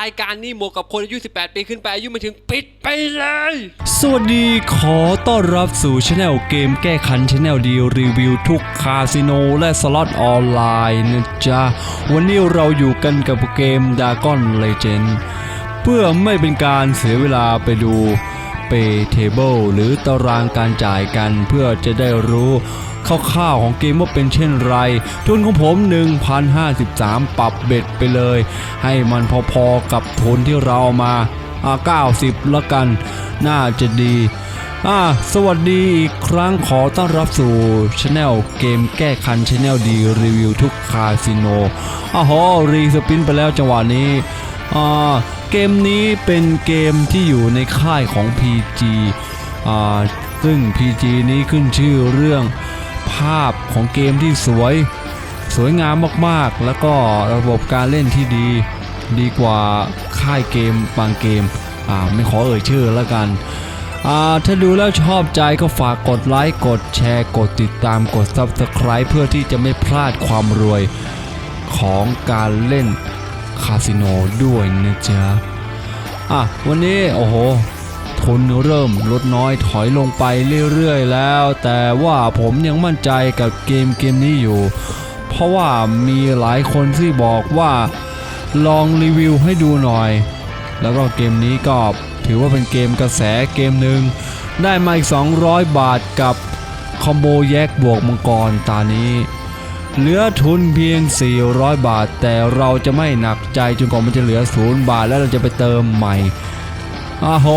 รายการนี้เหมาะกับคนอายุ 18 ปีขึ้นไปอายุไม่ถึงปิดไปเลย สวัสดีขอต้อนรับสู่ช anel เกมแก้คันช anel ดีรีวิวทุกคาสิโนและสล็อตออนไลน์นะจ๊ะ วันนี้เราอยู่กันกับเกม Dragon Legend เพื่อไม่เป็นการเสียเวลาไปดู Pay Table หรือตารางการจ่ายกันเพื่อจะได้รู้คร่าวๆของเกมว่าเป็นเช่นไรทุนของผม 1,053 ปรับเบ็ดไปเลย ให้มันพอๆกับทุนที่เราเอามาอ่า90แล้วกัน น่าจะดีอ่าสวัสดีอีกครั้งขอต้อนรับสู่ช anel เกมแก้คันช anel ดีรีวิวทุกคาสิโนอ้โหรีสปินไปแล้วจังหวะนี้อ่า เกมนี้เป็นเกมที่อยู่ในค่ายของ PG อ่าซึ่ง PG นี้ขึ้นชื่อเรื่องภาพของเกมที่สวย สวยงามมากๆ แล้วก็ระบบการเล่นที่ดี ดีกว่าค่ายเกมบางเกม อ่าไม่ขอเอ่ยชื่อแล้วกัน อ่าถ้าดูแล้วชอบใจก็ฝากกดไลค์ กดแชร์ กดติดตามกด Subscribe เพื่อที่จะไม่พลาดความรวยของการเล่น คาสิโนด้วยนะจ๊ะอะวันนี้โอ้โหทุนเริ่มลดน้อยถอยลงไปเรื่อยๆแล้ว แต่ว่าผมยังมั่นใจกับเกมเกมนี้อยู่ เพราะว่ามีหลายคนที่บอกว่าลองรีวิวให้ดูหน่อย แล้วก็เกมนี้ก็ถือว่าเป็นเกมกระแสเกมหนึ่งได้มาอีก 200 บาทกับคอมโบแยกบวกมังกรตานี้ เหลือทุนเพียง 400 บาท แต่เราจะไม่หนักใจจนกว่ามันจะเหลือ0บาทแล้วเราจะไปเติมใหม่อ้าโห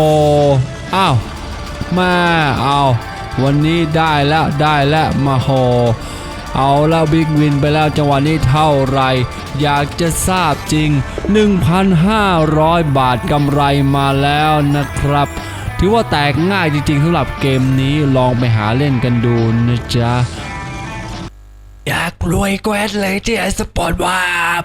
อ้าวมาเอาวันนี้ได้แล้วได้แล้วมาโหเอาแล้วบิ๊กวินไปแล้วจังหวะนี้เท่าไร อยากจะทราบจริง 1,500 บาทกำไรมาแล้วนะครับ ถือว่าแตกง่ายจริงๆสำหรับเกมนี้ลองไปหาเล่นกันดูนะจ๊ะ รวยแกวดเลยที่ไอสปอร์ตวาบ